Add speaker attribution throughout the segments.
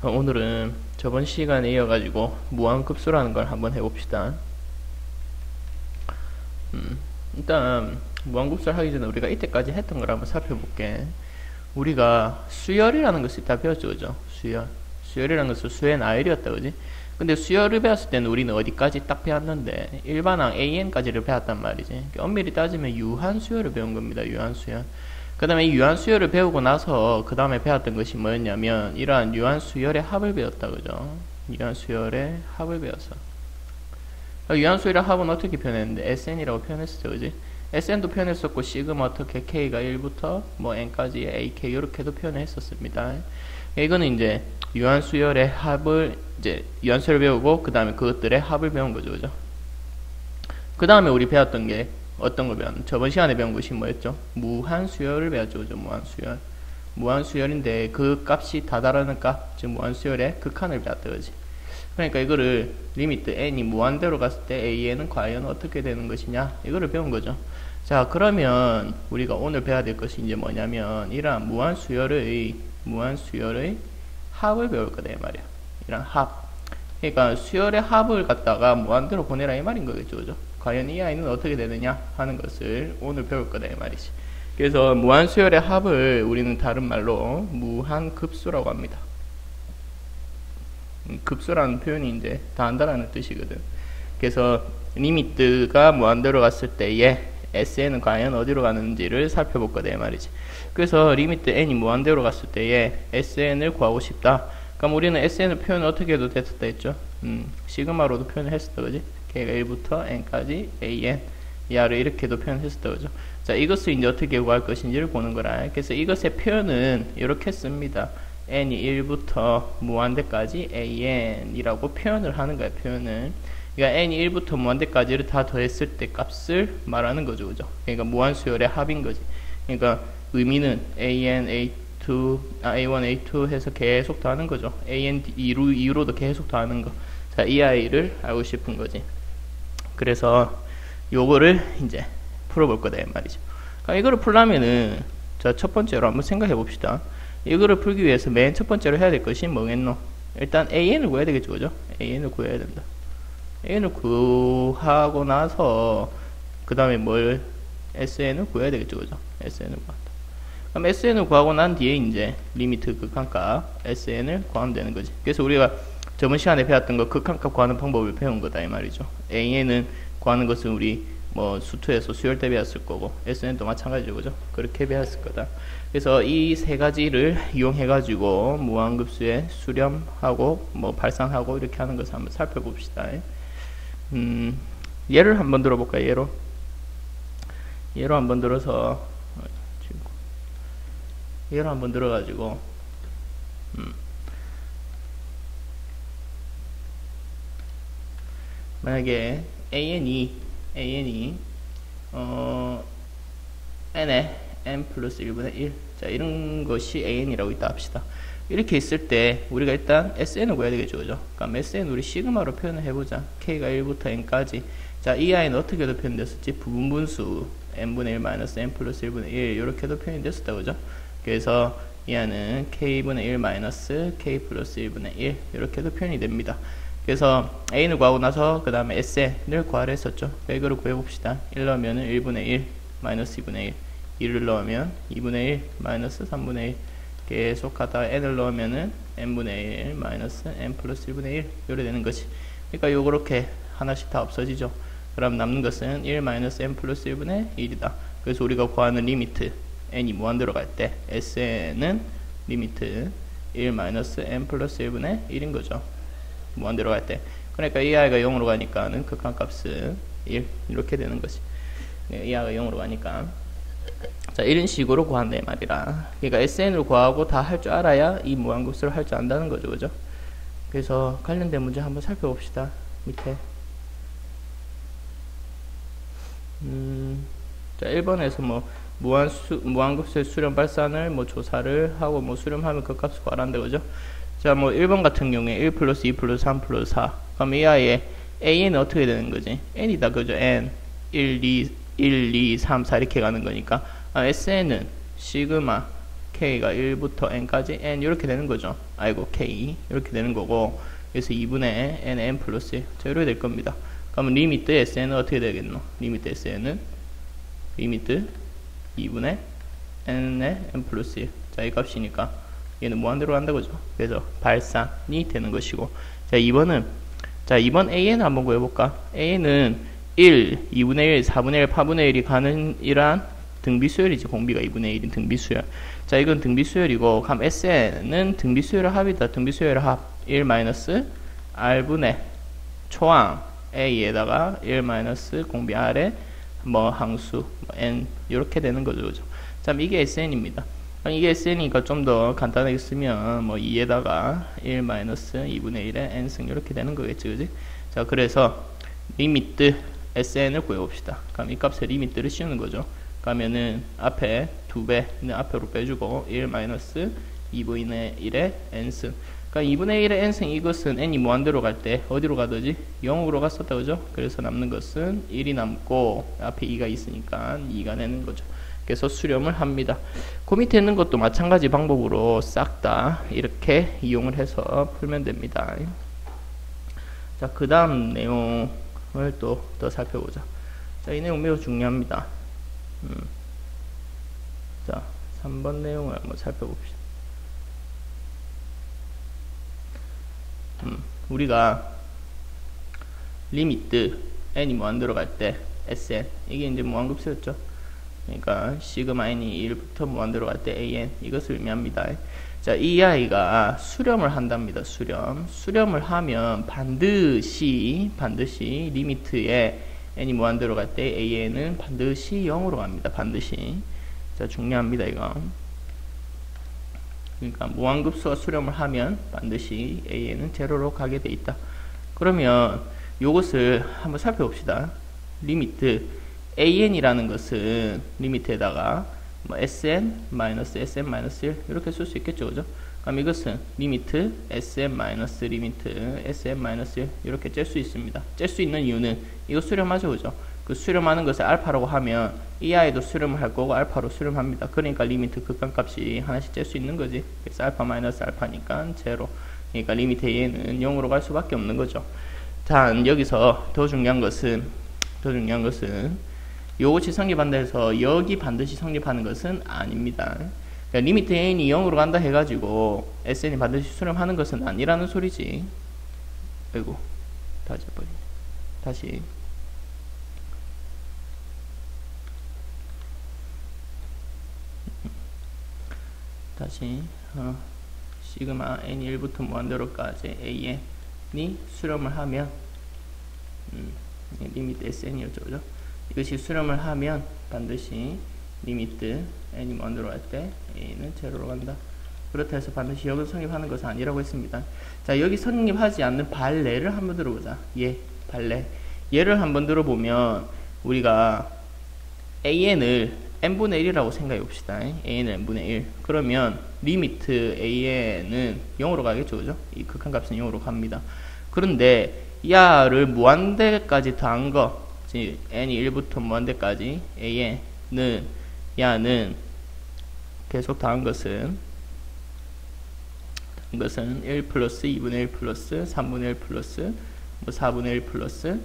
Speaker 1: 어, 오늘은 저번 시간에 이어가지고 무한급수라는 걸 한번 해봅시다. 음, 일단 무한급수를 하기 전에 우리가 이때까지 했던 걸 한번 살펴볼게. 우리가 수열이라는 것을 다 배웠죠, 그죠? 수열. 수열이라는 것은 수의 나열이었다, 그지? 근데 수열을 배웠을 때는 우리는 어디까지 딱 배웠는데 일반항 AN까지를 배웠단 말이지. 엄밀히 따지면 유한수열을 배운 겁니다, 유한수열. 그 다음에 유한수열을 배우고 나서 그 다음에 배웠던 것이 뭐였냐면 이러한 유한수열의 합을 배웠다 그죠? 유한수열의 합을 배웠어 유한수열의 합은 어떻게 표현했는데? SN이라고 표현했었죠 그지? SN도 표현했었고 시그마 어떻게 K가 1부터 뭐 N까지 AK 이렇게도 표현했었습니다. 이거는 이제 유한수열의 합을 이제 유한수열을 배우고 그 다음에 그것들의 합을 배운 거죠 그죠? 그 다음에 우리 배웠던 게 어떤 걸 배웠나? 저번 시간에 배운 것이 뭐였죠? 무한수열을 배웠죠. 무한수열. 무한수열인데 그 값이 다다르는 값, 즉 무한수열의 극한을 배웠다. 그지? 그러니까 이거를 리미트 n이 무한대로 갔을 때 an은 과연 어떻게 되는 것이냐? 이거를 배운 거죠. 자, 그러면 우리가 오늘 배워야 될 것이 이제 뭐냐면 이러한 무한수열의 무한수열의 합을 배울 거다 이 말이야. 이런 합. 그러니까 수열의 합을 갖다가 무한대로 보내라 이 말인 거겠죠. 그죠? 과연 이 아이는 어떻게 되느냐 하는 것을 오늘 배울 거다 이 말이지. 그래서 무한수열의 합을 우리는 다른 말로 무한급수라고 합니다. 음, 급수라는 표현이 이제 다 한다라는 뜻이거든. 그래서 리미트가 무한대로 갔을 때에 SN은 과연 어디로 가는지를 살펴볼 거다 이 말이지. 그래서 리미트 n이 무한대로 갔을 때에 SN을 구하고 싶다. 그럼 우리는 SN을 표현을 어떻게 해도 됐었다 했죠? 음, 시그마로도 표현을 했었다, 그지? 1부터 N까지 AN 이하를 이렇게도 표현했었다 그죠. 자 이것을 이제 어떻게 구할 것인지를 보는 거라. 그래서 이것의 표현은 이렇게 씁니다. N이 1부터 무한대까지 AN이라고 표현을 하는 거야 표현을. 그러니까 N이 1부터 무한대까지를 다 더했을 때 값을 말하는 거죠 그죠? 그러니까 무한수열의 합인 거지. 그러니까 의미는 AN, A2, 아, A1, A2 해서 계속 더하는 거죠. AN 2로, 2로도 계속 더하는 거. 자, 이 아이를 알고 싶은 거지. 그래서 요거를 이제 풀어볼 거다 이 말이죠. 이거를 풀려면은 자 첫 번째로 한번 생각해 봅시다. 이거를 풀기 위해서 맨 첫 번째로 해야 될 것이 뭐겠노? 일단 an을 구해야 되겠죠, 그죠? an을 구해야 된다. an을 구하고 나서 그 다음에 뭘 sn을 구해야 되겠죠, 그죠? sn을 구한다. 그럼 sn을 구하고 난 뒤에 이제 리미트 극한값 sn을 구하면 되는 거지. 그래서 우리가 저번 시간에 배웠던 거 극한값 구하는 방법을 배운 거다 이 말이죠. A에는 구하는 것은 우리 뭐 수투에서 수열 대 배웠을 거고 SN도 마찬가지죠. 그죠? 그렇게 배웠을 거다. 그래서 이 세 가지를 이용해 가지고 무한급수에 수렴하고 뭐 발산하고 이렇게 하는 것을 한번 살펴봅시다. 음, 예를 한번 들어볼까요? 예로 예로 한번 들어서 예로 한번 들어가지고 음. 만약에 an이 an이 어 n에 n 플러스 1분의 1. 자, 이런 것이 an이라고 있다 합시다. 이렇게 있을 때 우리가 일단 sn을 구해야 되겠죠. 그죠? 그럼 sn 우리 시그마로 표현을 해보자. k가 1부터 n까지. 자, 이 i는 어떻게도 표현됐었지? 부분분수 n분의 1 마이너스 n 플러스 1분의 1 이렇게도 표현이 됐었다. 그죠? 그래서 이 i는 k분의 1 마이너스 k 플러스 1분의 1 이렇게도 표현이 됩니다. 그래서 a를 구하고 나서 그 다음에 sn을 구하려 했었죠. 이거를 구해봅시다. 1 넣으면 1분의 1 마이너스 2분의 1 2를 넣으면 2분의 1 마이너스 3분의 1 계속 하다가 n을 넣으면은 n분의 1 마이너스 n 플러스 1분의 1 이래 되는 것이 그러니까 요렇게 하나씩 다 없어지죠. 그럼 남는 것은 1 마이너스 n 플러스 1분의 1이다. 그래서 우리가 구하는 리미트 n이 무한대로 갈 때 sn은 리미트 1 마이너스 n 플러스 1분의 1인 거죠. 무한대로 갈 때. 그러니까 이 아이가 0으로 가니까는 극한값은 1 이렇게 되는 것이. 네, 이 아이가 0으로 가니까. 자 이런 식으로 구한다 말이라. 그러니까 SN을 구하고 다 할 줄 알아야 이 무한급수를 할 줄 안다는 거죠, 그죠? 그래서 관련된 문제 한번 살펴봅시다. 밑에. 음, 자 1번에서 뭐 무한수 무한급수의 수렴 발산을 뭐 조사를 하고 뭐 수렴하면 그 값을 구하란다, 그죠? 자, 뭐 1번 같은 경우에 1 플러스 2 플러스 3 플러스 4. 그럼 이 아이의 AN은 어떻게 되는 거지? N이다, 그죠? N. 1, 2, 1, 2, 3, 4 이렇게 가는 거니까. 아, SN은 시그마 k가 1부터 n까지 n 이렇게 되는 거죠. 아이고 k 이렇게 되는 거고 그래서 2분의 n n 플러스 1 자, 이렇게 될 겁니다. 그러면 리미트 sn은 어떻게 되겠노? 리미트 sn은 리미트 2분의 n의 n 플러스 1 자, 이 값이니까 얘는 무한대로 간다 거죠. 그래서 발산이 되는 것이고 자, 2번은 자, 2번 AN을 한번 구해볼까? AN은 1, 2분의 1, 4분의 1, 8분의 1이 가는 이러한 등비수열이지. 공비가 2분의 1인 등비수열. 자, 이건 등비수열이고, 감 SN은 등비수열의 합이다. 등비수열의 합. 1 마이너스 R분의 초항 A에다가 1 마이너스 공비 R에 뭐 항수 뭐 N 이렇게 되는 거죠. 그죠? 자, 이게 SN입니다. 이게 SN이니까 좀 더 간단하게 쓰면 뭐 2에다가 1 마이너스 2분의 1에 N승 이렇게 되는 거겠지. 그지? 자, 그래서 리미트 SN을 구해봅시다. 그럼 이 값의 리미트를 씌우는 거죠. 그러면은 앞에 2배는 앞으로 빼주고 1 마이너스 2분의 1의 n승 그러니까 2분의 1의 n승 이것은 n이 무한대로 갈 때 어디로 가더지? 0으로 갔었다 그죠? 그래서 남는 것은 1이 남고 앞에 2가 있으니까 2가 되는 거죠. 그래서 수렴을 합니다. 그 밑에 있는 것도 마찬가지 방법으로 싹 다 이렇게 이용을 해서 풀면 됩니다. 자, 그 다음 내용을 또 더 살펴보자. 자, 이 내용 매우 중요합니다. 음. 자, 3번 내용을 한번 살펴봅시다. 음, 우리가 리미트 n이 무한대로 갈때 sn 이게 이제 무한급수였죠. 그러니까 시그마 n이 1부터 무한대로 갈때 an 이것을 의미합니다. 자, 이 아이가 수렴을 한답니다. 수렴. 수렴을 하면 반드시 반드시 리미트에 n이 무한대로 갈때 an은 반드시 0으로 갑니다. 반드시. 자, 중요합니다, 이거. 그러니까 무한급수와 수렴을 하면 반드시 an은 제로로 가게 돼 있다. 그러면 이것을 한번 살펴봅시다. 리미트 an이라는 것은 리미트에다가 뭐 sn 마이너스 sn 마이너스 1 이렇게 쓸 수 있겠죠, 그죠? 그럼 이것은 리미트 sn 마이너스 리미트 sn 마이너스 1 이렇게 짤 수 있습니다. 짤 수 있는 이유는 이거 수렴하죠, 그죠? 그 수렴하는 것을 알파라고 하면 이 아이도 수렴을 할 거고 알파로 수렴합니다. 그러니까 리미트 극한값이 하나씩 짤수 있는 거지. 그래서 알파 마이너스 알파니까 제로. 그러니까 리미트 a는 0으로 갈 수밖에 없는 거죠. 자, 여기서 더 중요한 것은 더 중요한 것은 요것이 성립한다 해서 여기 반드시 성립하는 것은 아닙니다. 그러니까 리미트 n이 0으로 간다 해가지고 sn이 반드시 수렴하는 것은 아니라는 소리지. 아이고, 다시 버리 다시. 다시 어, 시그마 n 1부터 무한대로까지 an이 수렴을 하면 음, 리미트 sn이었죠, 그죠? 이것이 수렴을 하면 반드시 리미트 n이 무한대로 갈때 a는 제로로 간다. 그렇다 해서 반드시 여기서 성립하는 것은 아니라고 했습니다. 자, 여기 성립하지 않는 발레를 한번 들어보자. 예, 발레. 예를 한번 들어보면 우리가 an을 n분의 1이라고 생각해 봅시다. an은 n분의 1. 그러면 리미트 an은 0으로 가겠죠. 그죠? 이 극한값은 0으로 갑니다. 그런데 야를 무한대까지 더한 거, 즉 n이 1부터 무한대까지 an은 야는 계속 더한 것은 것은 1 플러스 2분의 1 플러스 3분의 1 플러스 뭐 4분의 1 플러스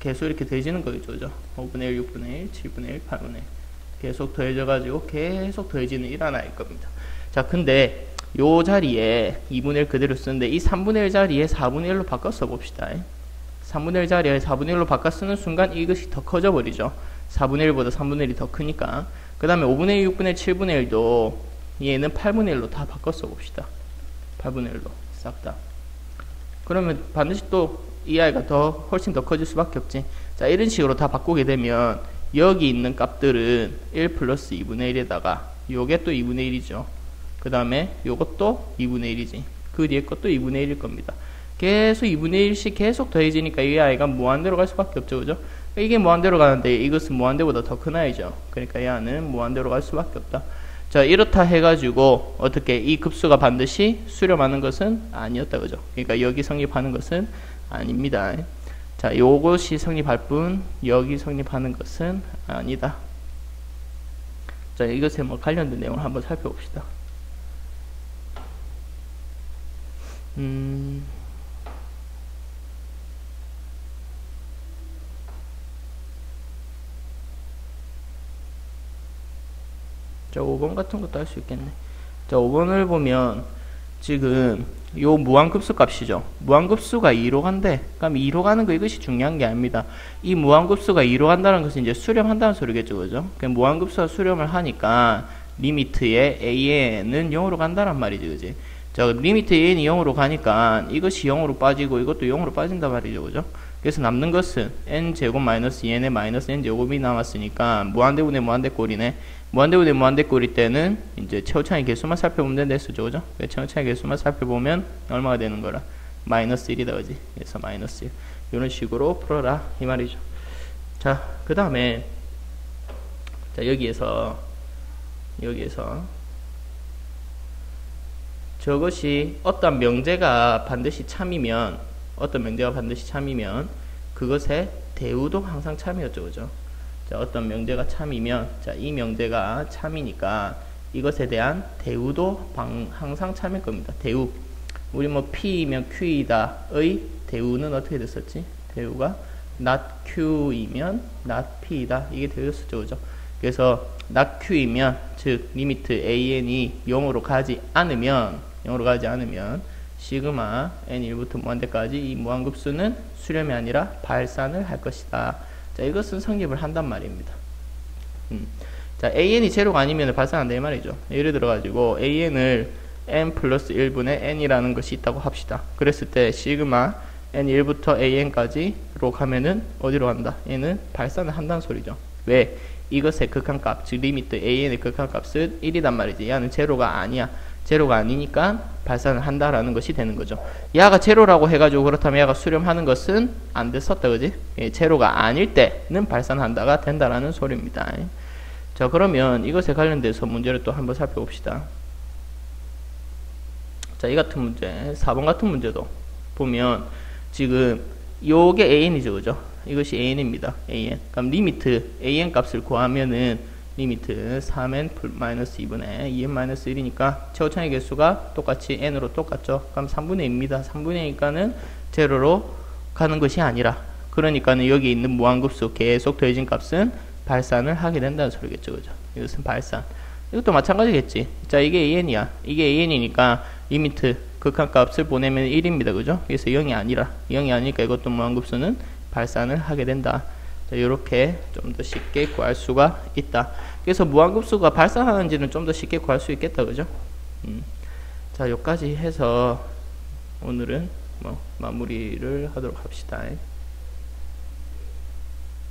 Speaker 1: 계속 이렇게 더해지는 거죠. 5분의 1, 6분의 1, 7분의 1, 8분의 1 계속 더해져 가지고 계속 더해지는 일 하나일 겁니다. 자, 근데 요 자리에 2분의 1 그대로 쓰는데 이 3분의 1 자리에 4분의 1로 바꿔 써봅시다. 3분의 1 자리에 4분의 1로 바꿔 쓰는 순간 이것이 더 커져 버리죠. 4분의 1보다 3분의 1이 더 크니까. 그 다음에 5분의 1, 6분의 1, 7분의 1도 얘는 8분의 1로 다 바꿔 써봅시다. 8분의 1로 싹 다. 그러면 반드시 또 이 아이가 더 훨씬 더 커질 수밖에 없지. 자 이런 식으로 다 바꾸게 되면 여기 있는 값들은 1 플러스 2분의 1에다가 요게 또 2분의 1이죠. 그 다음에 요것도 2분의 1이지. 그 뒤에 것도 2분의 1일 겁니다. 계속 2분의 1씩 계속 더해지니까 이 아이가 무한대로 갈 수밖에 없죠. 그죠? 이게 무한대로 가는데 이것은 무한대보다 더 큰 아이죠. 그러니까 이 아는 무한대로 갈 수밖에 없다. 자, 이렇다 해가지고 어떻게 이 급수가 반드시 수렴하는 것은 아니었다. 그죠? 그러니까 여기 성립하는 것은 아닙니다. 자, 요것이 성립할 뿐 여기 성립하는 것은 아니다. 자, 이것에 뭐 관련된 내용을 한번 살펴봅시다. 음. 자, 5번 같은 것도 할 수 있겠네. 자, 5번을 보면 지금 요 무한급수 값이죠. 무한급수가 2로 간대. 그럼 2로 가는 거 이것이 중요한 게 아닙니다. 이 무한급수가 2로 간다는 것은 이제 수렴한다는 소리겠죠. 그죠? 그럼 무한급수가 수렴을 하니까 리미트의 an은 0으로 간다는 말이지. 그지? 자, 리미트 an이 0으로 가니까 이것이 0으로 빠지고 이것도 0으로 빠진단 말이죠. 그죠? 그래서 남는 것은 n제곱 마이너스 2n의 마이너스 n제곱이 남았으니까 무한대분의 무한대꼴이네. 무한대분의 무한대꼴일 때는 이제 최후차의 개수만 살펴보면 된다 했었죠. 그죠? 최후차의 개수만 살펴보면 얼마가 되는 거라? 마이너스 1이다. 그지? 그래서 마이너스 1. 이런 식으로 풀어라. 이 말이죠. 자, 그 다음에 자, 여기에서 여기에서 저것이 어떤 명제가 반드시 참이면 어떤 명제가 반드시 참이면 그것의 대우도 항상 참이었죠. 그죠? 자, 어떤 명제가 참이면 자, 이 명제가 참이니까 이것에 대한 대우도 방, 항상 참일 겁니다. 대우. 우리 뭐 P이면 Q이다 의 대우는 어떻게 됐었지? 대우가 not Q이면 not P이다. 이게 되었었죠. 그죠? 그래서 not Q이면 즉 리미트 AN이 0으로 가지 않으면 0으로 가지 않으면 시그마 n1부터 무한대까지 이 무한급수는 수렴이 아니라 발산을 할 것이다. 자, 이것은 성립을 한단 말입니다. 음. 자, an이 제로가 아니면 발산한다 이 말이죠. 예를 들어 가지고 an을 n 플러스 1분의 n이라는 것이 있다고 합시다. 그랬을 때 시그마 n1부터 an까지로 가면은 어디로 간다? 얘는 발산을 한다는 소리죠. 왜? 이것의 극한값, 즉 리미트 an의 극한값은 1이단 말이지. 얘는 제로가 아니야. 제로가 아니니까 발산을 한다라는 것이 되는 거죠. 야가 제로라고 해가지고 그렇다면 야가 수렴하는 것은 안 됐었다, 그지? 예, 제로가 아닐 때는 발산한다가 된다라는 소리입니다. 자, 그러면 이것에 관련돼서 문제를 또 한번 살펴봅시다. 자, 이 같은 문제, 4번 같은 문제도 보면 지금 요게 an이죠, 그죠? 이것이 an입니다. an. 그럼 리미트 an 값을 구하면은 리미트 3n 마이너스 2분의 2n 마이너스 1이니까 최고차의 개수가 똑같이 n으로 똑같죠. 그럼 3분의 2입니다. 3분의 2니까는 제로로 가는 것이 아니라 그러니까는 여기 있는 무한급수 계속 더해진 값은 발산을 하게 된다는 소리겠죠. 그죠? 이것은 발산. 이것도 마찬가지겠지. 자, 이게 an이야. 이게 an이니까 리미트 극한값을 보내면 1입니다. 그죠? 그래서 0이 아니라 0이 아니니까 이것도 무한급수는 발산을 하게 된다. 이렇게 좀 더 쉽게 구할 수가 있다. 그래서 무한급수가 발산하는지는 좀 더 쉽게 구할 수 있겠다. 그죠? 음. 자, 여기까지 해서 오늘은 뭐 마무리를 하도록 합시다.